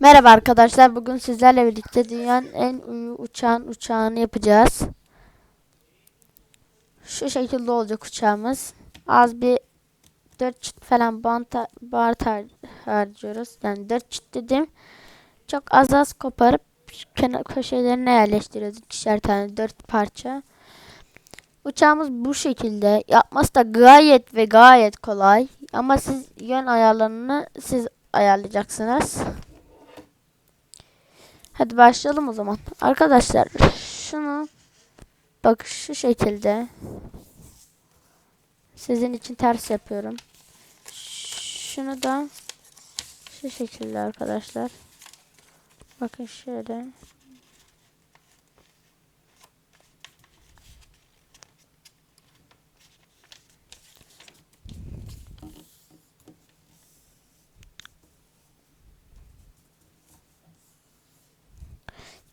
Merhaba arkadaşlar. Bugün sizlerle birlikte dünyanın en uyu uçağın uçağını yapacağız. Şu şekilde olacak uçağımız. Az bir 4 çıt falan bant bant har- harcıyoruz. Yani 4 çıt dedim. Çok az az koparıp kenar köşelerine yerleştiriyoruz. İkişer tane 4 parça. Uçağımız bu şekilde. Yapması da gayet ve gayet kolay. Ama siz yön ayarlarını siz ayarlayacaksınız. Hadi başlayalım o zaman. Arkadaşlar şunu bak şu şekilde sizin için ters yapıyorum. Şunu da şu şekilde arkadaşlar. Bakın şöyle.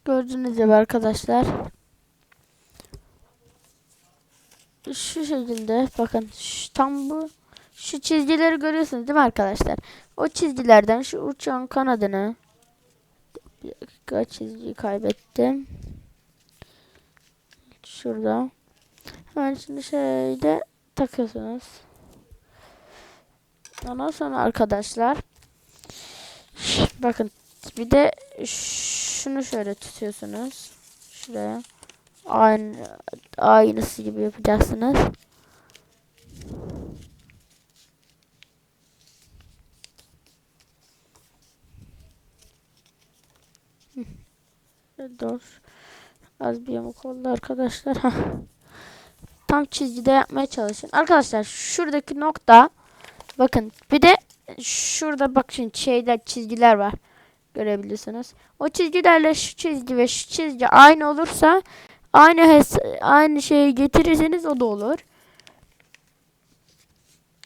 Gördüğünüz gibi arkadaşlar. Şu şekilde bakın şu, tam bu şu çizgileri görüyorsunuz değil mi arkadaşlar? O çizgilerden şu uçağın kanadını bir dakika çizgiyi kaybettim. Şurada. Hemen şimdi şöyle takıyorsunuz. Ondan sonra arkadaşlar bakın bir de şunu şöyle tutuyorsunuz. Şuraya. Aynı aynısı gibi yapacaksınız. Dur. Az bir yamuk oldu arkadaşlar. Tam çizgide yapmaya çalışın. Arkadaşlar şuradaki nokta bakın bir de şurada bak şimdi şeyler çizgiler var. Görebilirsiniz. O çizgilerle şu çizgi ve şu çizgi aynı olursa aynı aynı şeyi getirirseniz o da olur.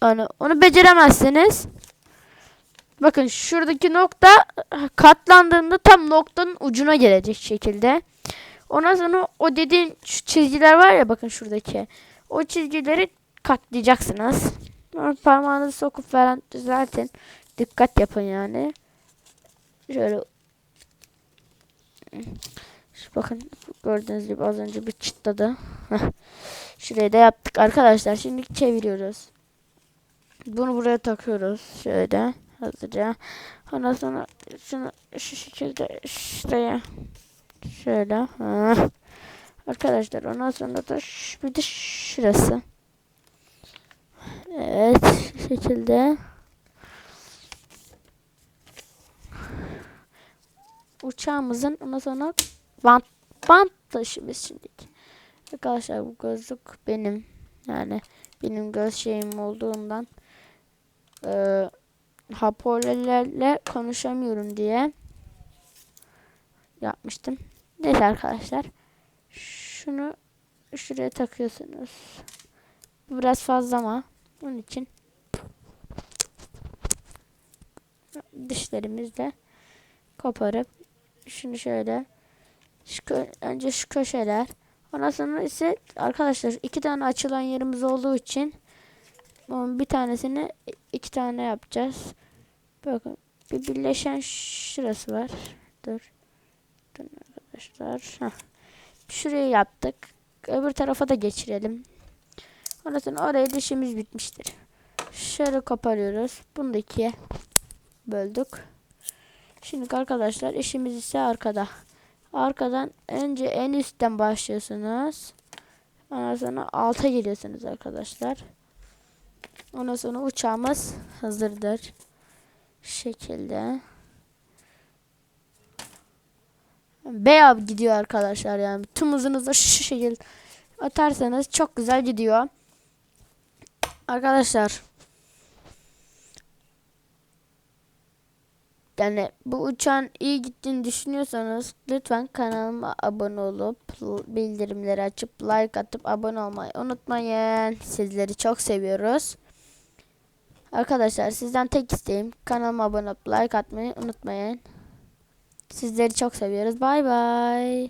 Yani onu beceremezseniz bakın şuradaki nokta katlandığında tam noktanın ucuna gelecek şekilde. Ondan sonra o dediğim şu çizgiler var ya bakın şuradaki. O çizgileri katlayacaksınız. Parmağınızı sokup falan düzeltin. Dikkat yapın yani. Şöyle şu bakın gördüğünüz gibi az önce bir çıtladı. Şurayı da yaptık arkadaşlar. Şimdi çeviriyoruz. Bunu buraya takıyoruz. Şöyle hızlıca. Ondan sonra şunu şu şekilde şuraya şöyle. Arkadaşlar ondan sonra da bir de şurası. Evet şu şekilde. Uçağımızın ondan sonra bant bant taşımız şimdi. Arkadaşlar bu gözlük benim yani benim göz şeyim olduğundan e, hoparlörlerle konuşamıyorum diye yapmıştım. Neyse arkadaşlar şunu şuraya takıyorsunuz. Bu biraz fazla ama onun için dişlerimizle koparıp şunu şöyle şu önce şu köşeler ondan sonra ise arkadaşlar iki tane açılan yerimiz olduğu için bir tanesini iki tane yapacağız. Bakın bir birleşen şurası var. Dur. Dur arkadaşlar. Heh. Şurayı yaptık. Öbür tarafa da geçirelim. Ondan sonra oraya dişimiz bitmiştir. Şöyle koparıyoruz. Bunu da ikiye böldük. Şimdi arkadaşlar işimiz ise arkada. Arkadan önce en üstten başlıyorsunuz. Ondan sonra alta geliyorsunuz arkadaşlar. Ondan sonra uçağımız hazırdır. Şekilde. Beyaz gidiyor arkadaşlar yani. Tüm hızınızla şu şekilde atarsanız çok güzel gidiyor. Arkadaşlar yani bu uçağın iyi gittiğini düşünüyorsanız lütfen kanalıma abone olup bildirimleri açıp like atıp abone olmayı unutmayın. Sizleri çok seviyoruz. Arkadaşlar sizden tek isteğim kanalıma abone olup like atmayı unutmayın. Sizleri çok seviyoruz. Bay bay.